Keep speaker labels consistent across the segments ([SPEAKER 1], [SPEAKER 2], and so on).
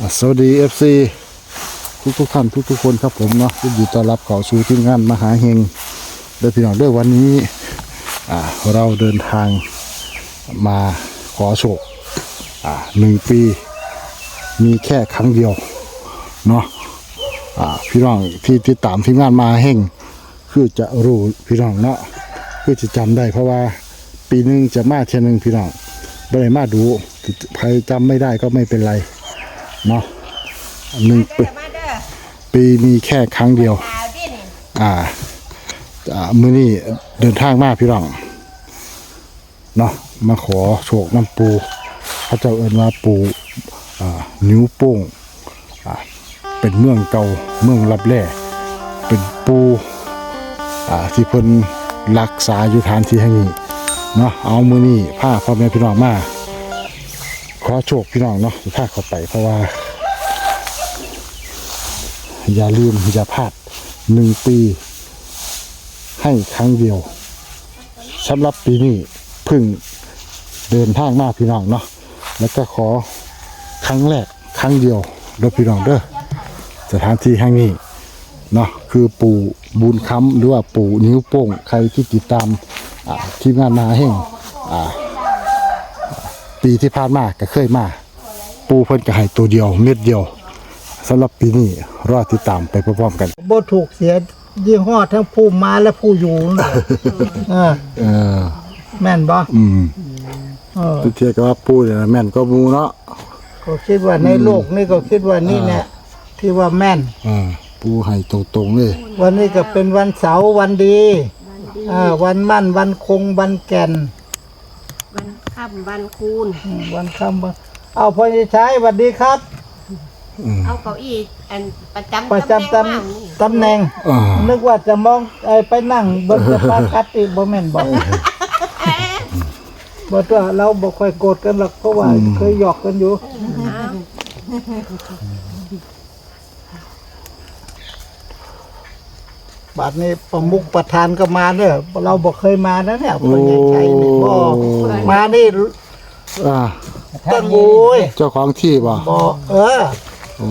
[SPEAKER 1] อะสวัสดีเอฟซีทุกทุกท่านทุกทุกคนครับผมเนาะยินดีต้อนรับเข้าสู่ทีมงานมหาเฮงเด้อพี่น้องด้อวันนี้อ่าเราเดินทางมาขอโชคอ่าหนึ่งปี มีแค่ครั้งเดียวเนาะอ่าพี่น้องที่ติดตามทีมงานมาเฮงคือจะรู้พี่น้องเนาะคือจะจำได้เพราะว่าปีหนึ่งจะมาเทียหนึงพี่น้องไม่ได้มาดูใครจำไม่ได้ก็ไม่เป็นไร เนาะหนึ่งปี
[SPEAKER 2] มาเด้อ
[SPEAKER 1] ปีมีแค่ครั้งเดียว
[SPEAKER 2] หาดินี่
[SPEAKER 1] อ่าอ่ามื้อนี้เดินทางมาพี่น้องเนาะมาขอโชคน้ำปูพระเจ้าเอิ้นว่าปูอ่านิ้วโป้งอ่าเป็นเมืองเก่าเมืองลับแร่เป็นปูอ่าที่เพิ่นรักษาอยู่ฐานที่แห่งนี้เนาะเอามื้อนี้พาพ่อแม่พี่น้องมา ขอโชคพี่น้องเนาะสิพาเขาไปเพราะว่า อย่าลืมอย่าพลาดหนึ่งปี ให้ครั้งเดียวสำหรับปีนี้พึ่งเดินทางมาพี่น้องเนาะแล้วก็ขอครั้งแรกครั้งเดียวเด้อพี่น้องเด้อสถานที่แห่งนี้เนาะคือปู่บุญค้ำหรือว่าปู่นิ้วโป้งใครที่ติดตามทีมงานมาแห่งอ่า ปีที่ผ่านมาก็เคยมา ปูเพิ่นก็ให้ตัวเดียวเม็ดเดียวสำหรับปีนี้รอติดตามไปพร้อมๆกัน
[SPEAKER 3] บ่ถูกเสียยี่ห้อทั้งผู้มาและผู้อยู่เลยเออ
[SPEAKER 1] เออ
[SPEAKER 3] แม่นบ่
[SPEAKER 1] อืม
[SPEAKER 3] เออ
[SPEAKER 1] ทุกเทียก็ว่าปูเนี่ยแม่นก็มูเนาะ
[SPEAKER 3] ก็คิดว่าในโลกนี่ก็คิดว่านี่เนี่ยที่ว่าแม่น
[SPEAKER 1] เออปูให้ตรงๆเลย
[SPEAKER 3] วันนี้ก็เป็นวันเสาร์วันดีอ่าวันมั่นวันคงวันแก่น
[SPEAKER 2] วัน ค่ำวันคูณ
[SPEAKER 3] อืมวันคำวันเอาพอจะใช้สวัสดีครับ
[SPEAKER 2] เอาเก้าอี้อันประจำ
[SPEAKER 3] ประจำต
[SPEAKER 2] ตำแหน่งว่างนี่ำ
[SPEAKER 3] ตำแหน่ง
[SPEAKER 1] อ่า
[SPEAKER 3] นึกว่าจะมองไอ้ไปนั่งบนสะพานคัดอีกบ่แม่นบ่บ่ตัวเราบ่ค่อยโกรธกันหรอกเพราะว่าเคยหยอกกันอยู่ บัดนี้ประมุขประธานก็มาเด้อเราบอกเคยมานะเนี่ยคนใหญ่ใจนี่บ่มานี่
[SPEAKER 1] อ่า
[SPEAKER 3] ตั้งโอ้ย
[SPEAKER 1] เจ้าของที่บ่
[SPEAKER 3] บ่เออ
[SPEAKER 1] อ๋อ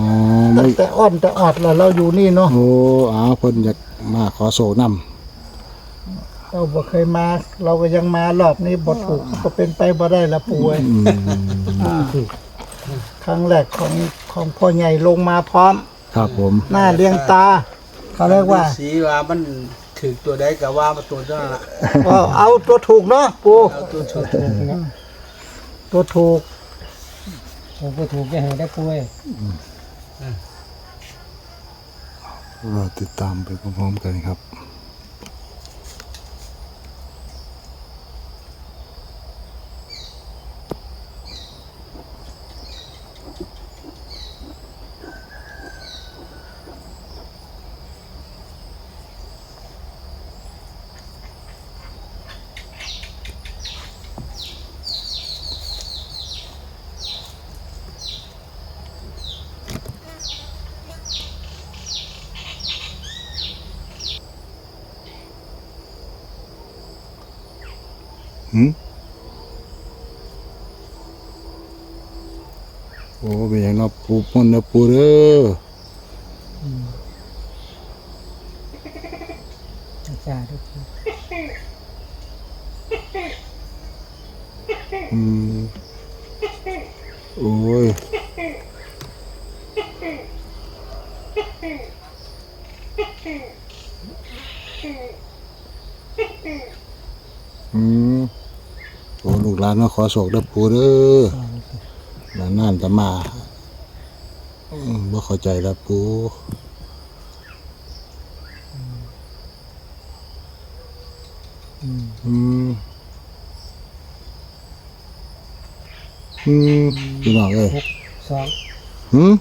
[SPEAKER 3] ตั้
[SPEAKER 1] ไม่
[SPEAKER 3] งแต่อ่อนแต่ออดแล้วเราอยู่นี่เนาะ
[SPEAKER 1] โอ้อ้าวเพิ่นอยากมาขอโศกนำ
[SPEAKER 3] เราบ่เคยมา เราก็ยังมารอบนี้บ่ถูกก็เป็นไปบ่ได้ละป่วยอ่าครั้งแรกของของพ่อใหญ่ลงมาพร้อม
[SPEAKER 1] ครับผม
[SPEAKER 3] หน้าเลี้ยงตา เขาเรียกว่า
[SPEAKER 4] สีว่ามันถือตัวใดก็ว่ามาตัวนั้นละ
[SPEAKER 3] เอาเอาตัวถูกเนาะปู
[SPEAKER 4] เอาตัวถูก
[SPEAKER 3] ตัวถูก
[SPEAKER 4] ผมก็ถูกจะให้ได้ป่วย
[SPEAKER 1] รอติดตามไปพร้อมๆกันครับ หืมโอ้เป็นอย่างเนอปูปนเนอปูเด้อ
[SPEAKER 3] จ้าทุก
[SPEAKER 1] อืม โอ้ย อืม โอ้ลูกหลานมาขอโศกเด้อปูเด้อนานานๆจะมาอืมบ่เข้าใจแล้วปูอืมอืมพี่น้องเอ้ย
[SPEAKER 3] สอง
[SPEAKER 1] หืม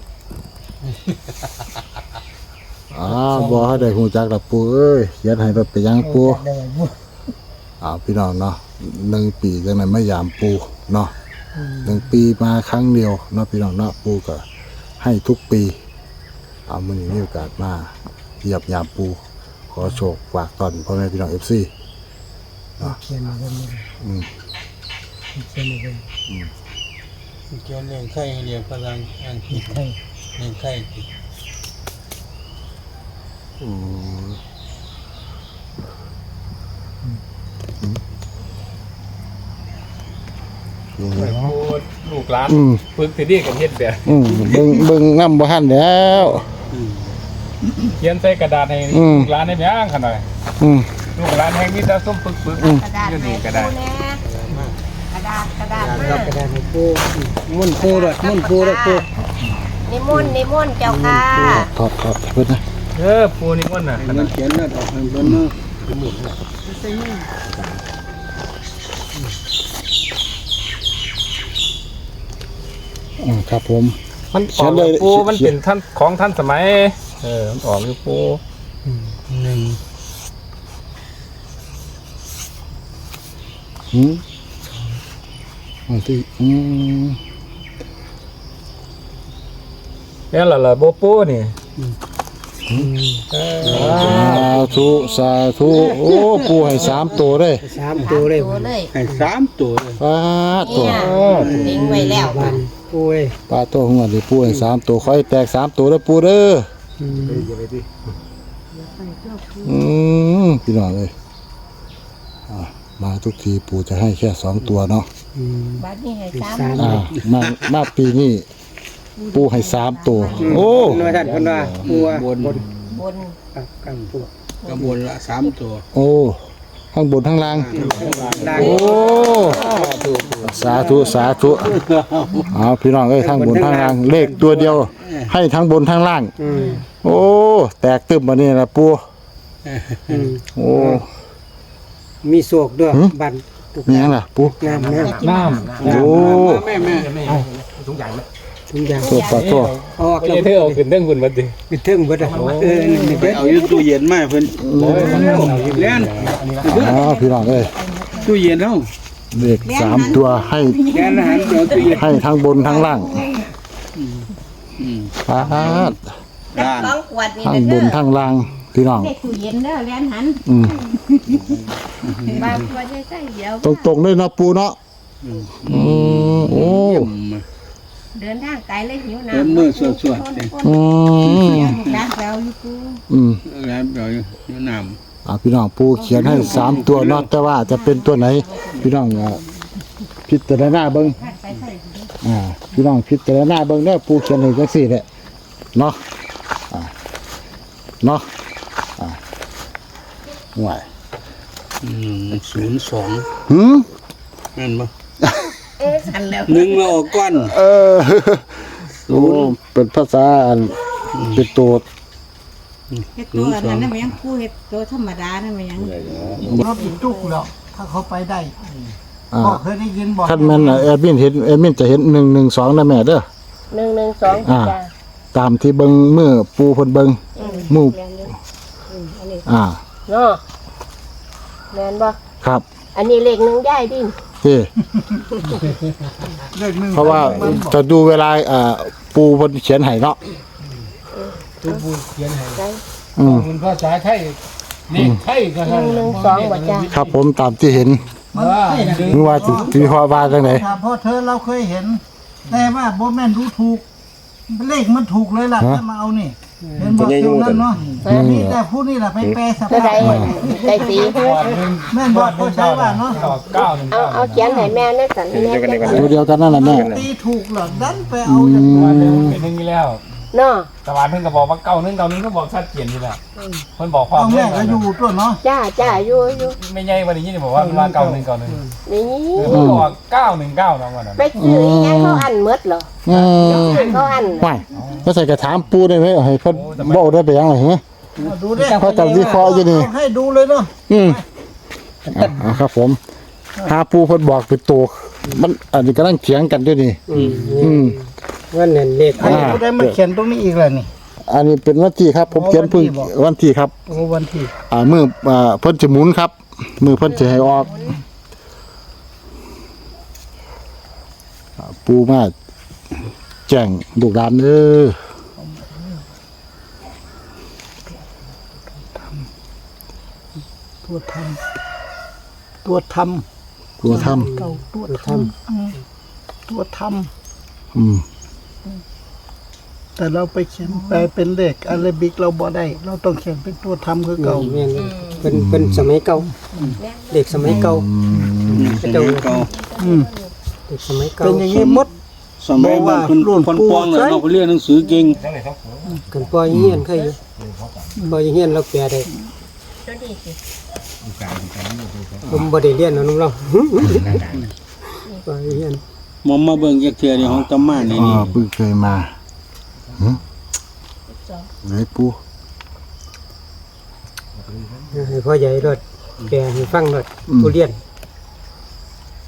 [SPEAKER 1] อ่าบ่ให้ได้หูจักละปูเอ้ยเขียนให้รถไปยังปู
[SPEAKER 3] ได้บ่
[SPEAKER 1] อ่าพี่น้องเนาะหนึ่งปีจังไหนไม่ยามปูเนาะหนึ่งปีมาครั้งเดียวเนาะพี่น้องเนาะปูก็ให้ทุกปี เอามันมีโอกาสมาเหยียบยามปู ขอโชคฝากตอนพ่อแม่พี่น้องเอฟซี
[SPEAKER 3] เขียนมาเบิ่ง
[SPEAKER 1] อืม
[SPEAKER 3] เขียนมาเบิ่ง
[SPEAKER 4] เกี่ยวเรื่องไข้เรียนภาษาอังกฤษ
[SPEAKER 3] ใช่
[SPEAKER 4] เรื่องไข้อัง กฤษ
[SPEAKER 5] ลูกหลาน
[SPEAKER 1] อืม
[SPEAKER 5] ฝึกสิดีกันเฮ็ดแบบ
[SPEAKER 1] อืมเบิ่งเบิ่งน้ำบ่ทันแล้ว
[SPEAKER 5] เขียนใส่กระดาษให้
[SPEAKER 1] อืม
[SPEAKER 5] ลูกหลานได้แม่งขนาด
[SPEAKER 1] อืม
[SPEAKER 5] ลูกหลานแห่งนี้แต่ส้มปึกปึก
[SPEAKER 1] อืม
[SPEAKER 2] กระดาษ
[SPEAKER 5] อยู่
[SPEAKER 2] ไหน
[SPEAKER 5] นี่ก็ได้
[SPEAKER 2] ปูแน่กระดาษกระดาษ
[SPEAKER 4] ครับ
[SPEAKER 2] มาก
[SPEAKER 4] ระดาษให้ปูมุ่นปูด้วยมุ่นปูด้วยปู
[SPEAKER 2] นิมนต์นิมนต์เจ้าค่ะ
[SPEAKER 1] ถอดถอดเพิ่นนะ
[SPEAKER 5] เออปูนี่มันน่ะ
[SPEAKER 4] ให้มันเขียนแล้วออกให้เบิ่นเนาะ
[SPEAKER 1] อืมครับผม
[SPEAKER 5] มัน
[SPEAKER 1] เขี
[SPEAKER 5] อย
[SPEAKER 1] น
[SPEAKER 5] อก
[SPEAKER 1] เลย
[SPEAKER 5] ปูมัน
[SPEAKER 1] เขียน
[SPEAKER 5] เป็นท่านของท่านสมัย เออมันออกอยู่ปู
[SPEAKER 4] หนึ่ง
[SPEAKER 1] หืมอันที่อืม
[SPEAKER 5] แล้วล่ะล่ะโบปูนี่เออ
[SPEAKER 1] สาธุสาธุโอ้ปู่ให้สามตัวเลย
[SPEAKER 4] สามตัวเลย
[SPEAKER 2] ตัวเลย
[SPEAKER 4] ให้สามตัวเลย
[SPEAKER 1] ปลาตัว
[SPEAKER 2] เนี่ยทิ้งไว้แล้ว
[SPEAKER 4] ปูเอ้ย
[SPEAKER 1] ปลาตัวหัวนี่ปู่ให้สามตัวขอให้แตกสามตัวแล้วปู่เด้ออืมพี่น้องเอ้ยอะมาทุกทีปู่จะให้แค่สองตัวเนาะ
[SPEAKER 2] บัดนี้ให้สาม
[SPEAKER 1] อ่ามามาปีนี้ปูให้สามตัว โอ้
[SPEAKER 6] น้อยท่านคนว่าปัว
[SPEAKER 4] บนบน
[SPEAKER 2] บน
[SPEAKER 6] กังปัว
[SPEAKER 4] กระบวนละสามตัว
[SPEAKER 1] โอ้ ข้างบนข้างล่าง
[SPEAKER 6] ดัง
[SPEAKER 1] โอ้สาธุสาธุเอาพี่น้องเอ้ยทั้งบนทั้งล่างเลขตัวเดียว ให้ทั้งบนทั้งล่าง
[SPEAKER 6] อืม
[SPEAKER 1] โอ้แตกตึมมานี่นะปู
[SPEAKER 6] อืม
[SPEAKER 1] โอ้
[SPEAKER 6] มีโศกด้วย
[SPEAKER 1] หืม
[SPEAKER 6] บันตุก
[SPEAKER 1] มีหยังล่ะปู
[SPEAKER 6] น้ำน้
[SPEAKER 5] น้
[SPEAKER 1] โอ้
[SPEAKER 4] แม่แม่ำ
[SPEAKER 6] ทุกอย่าง
[SPEAKER 1] ตัวปลาตัว
[SPEAKER 6] ออกำแล้ว
[SPEAKER 5] นี่เธอเอาขึ้นเรื่องคุณมาดิ
[SPEAKER 6] ไปเทิงเบิดอะเออนี่
[SPEAKER 4] ไป
[SPEAKER 6] เด้อ
[SPEAKER 4] เอาอยู่ตู้เย็นมาเพิ่นเล่น
[SPEAKER 1] อ๋อพี่น้องเอ้ย
[SPEAKER 4] ตู้เย็นเฮา
[SPEAKER 1] เลขสามตัวให้
[SPEAKER 4] แกนอาหารเอาตู้เย็น
[SPEAKER 1] ให้ทั้งบนทั้งล่างปาด
[SPEAKER 4] ร้าน
[SPEAKER 2] สองขวดนี่
[SPEAKER 1] ทั้งบ
[SPEAKER 2] เด้
[SPEAKER 1] น
[SPEAKER 2] อ
[SPEAKER 1] ทั้งล่างพี่น้อง
[SPEAKER 2] ได้ตู้เย็นเด้อแล่นหัน
[SPEAKER 1] อืม
[SPEAKER 2] บางตัวใช้ใส่เดียว
[SPEAKER 1] ตรงตรงๆเลยเนาะปูเนาะอืมโอ้
[SPEAKER 2] เดินทางไกลเลยหิว
[SPEAKER 4] เดิน
[SPEAKER 2] น้ำ
[SPEAKER 4] มือสวดๆ
[SPEAKER 2] คน
[SPEAKER 4] เด้
[SPEAKER 2] คน
[SPEAKER 1] อืม
[SPEAKER 2] ร้านเราอยู่กู
[SPEAKER 1] อืม
[SPEAKER 4] แล้วเดี๋ยวอยู่น้ำ
[SPEAKER 1] อ่าพี่น้องปูเขียนให้สามตัวเนาะแต่ว่าจะเป็นตัวไหน พี่น้องอ่าพิจารณาเบิ่งอ่าพี่น้องพิจารณาเบิ่งเด้อปูเขียนให้จังซี่แหละเนาะอ่าเนาะอ่าห่วย
[SPEAKER 4] อืมศูนย์สอง
[SPEAKER 1] หืม
[SPEAKER 4] นั่นบ่
[SPEAKER 2] เอ๊ะสั่นแล้ว
[SPEAKER 4] หนึ่งมาออกก้อน
[SPEAKER 1] เออโอ้เป็นภาษาอันเป็นตัว
[SPEAKER 7] เฮ็ดตัวนั้นน่ะมันยังคู่เฮ็ดตัวธรรมดานั่นมันยัง
[SPEAKER 3] รถอีกจุกแล้วถ้าเขาไปได้
[SPEAKER 1] อ่า
[SPEAKER 3] พ่อเคยได้ยินบอก
[SPEAKER 1] คันแม่นน่ะแอดมินเห็นแอดมินจะเห็น112นะแม่เด้อ
[SPEAKER 2] หนึ่งหนึ่งสอง
[SPEAKER 1] อ่า
[SPEAKER 2] จ้ะ
[SPEAKER 1] ตามที่เบิ่งมือปูเพิ่นเบิ่งมืออ่า
[SPEAKER 2] เนาะแม่นบ่
[SPEAKER 1] ครับ
[SPEAKER 2] อันนี้เลขหนึ่งได้ดิ
[SPEAKER 1] เอ้
[SPEAKER 3] เลขหนึ่ง
[SPEAKER 1] เพราะว่าจะดูเวลาอ่าปูเพิ่นเขียนให้เนาะ
[SPEAKER 2] ได้
[SPEAKER 1] อืม
[SPEAKER 5] มันภาษาไทยนี่ไทยก็
[SPEAKER 2] หนึ่งหนึ่งสองบ่จ้ะ
[SPEAKER 1] ครับผมตามที่เห็น
[SPEAKER 3] มันใช่นะ
[SPEAKER 1] นึกว่าสิวิเคราะห์ว่าจังได
[SPEAKER 3] ถ้าพ่อเธอเราเคยเห็น แต่ว่าโบแมนรู้ถูก เลขมันถูกเลยล่ะถ้ามาเอานี่ เห็นบอกตรงนั้นเนาะ นี่แต่ผู้นี่แหละไปแปลส
[SPEAKER 2] เท่า
[SPEAKER 3] ภา
[SPEAKER 2] ไหร่
[SPEAKER 3] พ
[SPEAKER 2] ได้สี
[SPEAKER 3] แม่นบอกเขาใช้ว่าเนาะ
[SPEAKER 5] เก้าหนึ่ง
[SPEAKER 2] เอาเอาเขียนให้แม่นะสันแม่จะ
[SPEAKER 1] ตัวเดียวกันนั่นแหละแม่
[SPEAKER 3] ตีถูกเหรอดันไปเอาจาก
[SPEAKER 5] วันหนึ่งเป็นหนึ่งอยู่แล้ว
[SPEAKER 2] เนาะ
[SPEAKER 5] แต่วันเพิ่นก็บอกว่าเก้าหนึ่งเก้าหนึ่งก็บอกชัดเจนอยู่แล้วเพิ่นบอกความ
[SPEAKER 3] เอาแม่ก็อยู่ตัวเนาะ
[SPEAKER 2] จ้าจ้าอยู่อยู่
[SPEAKER 5] ไม่ใหญ่วันนี้นี่บอกว่ามันว่าเก้าหนึ่งเก้าหนึ่ง
[SPEAKER 2] นี่
[SPEAKER 5] เพิ่นบอกเก้าหนึ่งเก้าแล้ววันนั้น
[SPEAKER 2] ไปซื้ออีหยังเขาอันหมดเหรอ
[SPEAKER 1] อืม
[SPEAKER 2] เขาอัน
[SPEAKER 1] ไม่ก็ใส่กระถามปูได้ไหมให้เพิ่นเว้าได้ไปยังไงฮะ
[SPEAKER 3] เอา ดูดิ
[SPEAKER 1] เขาจะวิเคราะห์อยู่นี่
[SPEAKER 3] เอาให้ดูเลยเนาะ
[SPEAKER 1] อืมอะอะครับผมหาปูเพิ่นบอกเป็นตัวมันอันนี้กำลังเถียงกันด้วยนี่ อืม
[SPEAKER 6] ว่านั่นเลข
[SPEAKER 3] ให้ดูได้มันเขียนตรงนี้อีกแล้วนี่
[SPEAKER 1] อันนี้เป็นวันที่ครับ ผมเขียนเพึ่ง
[SPEAKER 3] วันที่บอก
[SPEAKER 1] วันที่ครับ
[SPEAKER 3] โอ้วันที่
[SPEAKER 1] อ่ามืออ่าเพิ่นจะหมุนครับ มือเพิ่นจะให้ออกอ่าปูมาแจ้งลูกหลานเด้อ
[SPEAKER 3] ตัวทำตัวท
[SPEAKER 1] ตัวทำ
[SPEAKER 3] เก่าตัวทำตัวทำ
[SPEAKER 1] อืม
[SPEAKER 3] แต่เราไปเขียนแปลเป็นเลขอาราบิกเราบ่ได้ เราต้องเขียนเป็นตัวทำคือเก่า
[SPEAKER 6] แม่นเป็นเป็นสมัยเก่าเด็กสมัยเก่า
[SPEAKER 4] เจ้าเก่า
[SPEAKER 3] อืม
[SPEAKER 6] เด็กสมัยเก่า
[SPEAKER 3] เป็นอย่างนี้หมด
[SPEAKER 4] สมัยมันคุณ
[SPEAKER 3] รุ่น
[SPEAKER 4] คน
[SPEAKER 3] ปู่
[SPEAKER 4] ปองเลย
[SPEAKER 3] ใช่
[SPEAKER 4] เราก็เรียนหนังสือเก่ง
[SPEAKER 6] กันปอยเฮียนเคยอยู่ปอยเฮียนเราแปลได้ ผมบ่ได้เรียนเนาะน้องเราปอยเฮียน
[SPEAKER 4] มอมมาเบิ่งจักเทื่อในห้องตำม่านนี่
[SPEAKER 1] อ๋อ
[SPEAKER 4] นี่
[SPEAKER 1] เพิ่งเคยมาหืมไหนปู
[SPEAKER 6] ให้พ่อใหญ่รถแปลให้ฟังรถผู้เรียน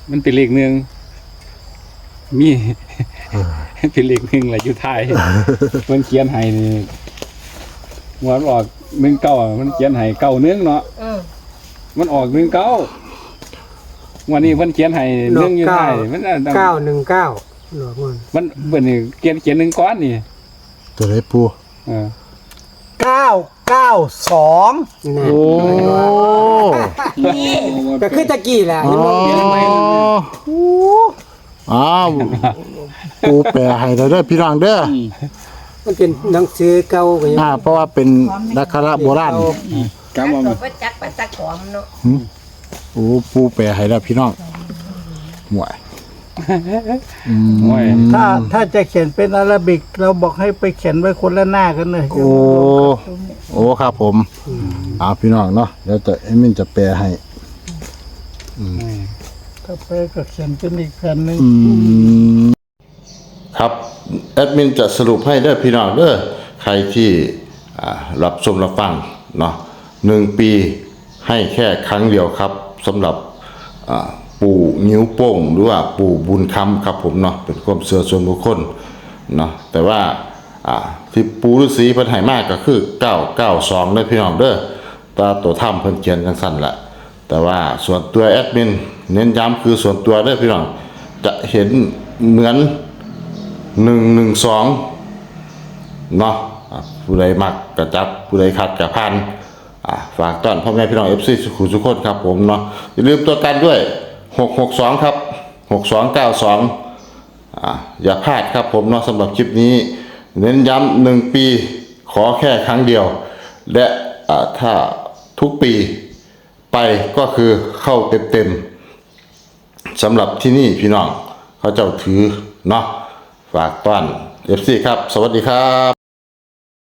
[SPEAKER 5] มันเป็นเลขหนึ่งมี เป็นเลขหนึ่งแหละอยู่ท้าย มันเขียนให้นี่หัวมันออก หนึ่งเก้ามันเขียนให้เก้าหนึ่งเนาะ
[SPEAKER 2] อืม
[SPEAKER 5] มันออกหนึ่งเก้าวันนี้เพิ่นเขียนให้หนึ่งอยู่ท้ายมันอันนั้น
[SPEAKER 6] เก้าหนึ่งเก้าหลอกมัน
[SPEAKER 5] มันเพิ่นนี่เขียนเขียนหนึ่งก้อนนี่
[SPEAKER 1] ตัวไหนปู
[SPEAKER 5] เออ
[SPEAKER 3] เก้าเก้าสอง
[SPEAKER 6] นะ
[SPEAKER 1] โอ้
[SPEAKER 6] ก็คือตะกี้แหละ
[SPEAKER 1] อ๋
[SPEAKER 6] เห็นบ่
[SPEAKER 1] ออ้าวปูแปลให้เราเด้อพี่น้องเด้อ
[SPEAKER 6] มันเป็นหนังสือเก่าก็ยัง
[SPEAKER 1] อ่าเพราะว่าเป็นนักขระโบราณ
[SPEAKER 4] กำว่า
[SPEAKER 2] ตัวบ่จักไปตะขอมเนาะ
[SPEAKER 1] โอ้ปูแปลให้แล้วพี่น้องหวยอืม
[SPEAKER 5] โอ้ย
[SPEAKER 3] ถ้าถ้าจะเขียนเป็นอาราบิก เราบอกให้ไปเขียนไว้คนละหน้ากันเลย
[SPEAKER 1] โอ้โอ้ครับผมอ่าพี่น้องเนาะเดี๋ยวจะเอ็มินจะแปลให้
[SPEAKER 3] ถ้าไปก็เขียนเป็นอีกแผ่นหนึ่ง
[SPEAKER 1] ครับแอดมินจะสรุปให้เด้อพี่น้องเด้อใครที่รับชมรับฟังเนาะหนึ่งปีให้แค่ครั้งเดียวครับสำหรับปู่นิ้วโป้งหรือว่าปู่บุญคำครับผมเนาะเป็นความเชื่อส่วนบุคคลเนาะแต่ว่าที่ปู่ฤาษีเพิ่นให้มากก็คือ992เด้อพี่น้องเด้อตาตัวถ้ำเพิ่นเขียนจังซั่นแหละแต่ว่าส่วนตัวแอดมินเน้นย้ำคือส่วนตัวเด้อพี่น้องจะเห็นเหมือน หนึ่งหนึ่งสองเนาะผู้ใดมักกระจับผู้ใดขัดกระพันฝากต้อนพ่อแม่พี่น้องเอฟซีสุขุสุขคนครับผมเนาะอย่าลืมตัวกันด้วยหกหกสองครับหกสองเก้าสองอย่าพลาดครับผมเนาะสำหรับคลิปนี้ เน้นย้ำหนึ่งปีขอแค่ครั้งเดียว และะถ้าทุกปีไปก็คือเข้าเต็มๆสำหรับที่นี่พี่น้องเขาเจ้าถือเนาะ ฝากต้อน FC ครับ สวัสดีครับ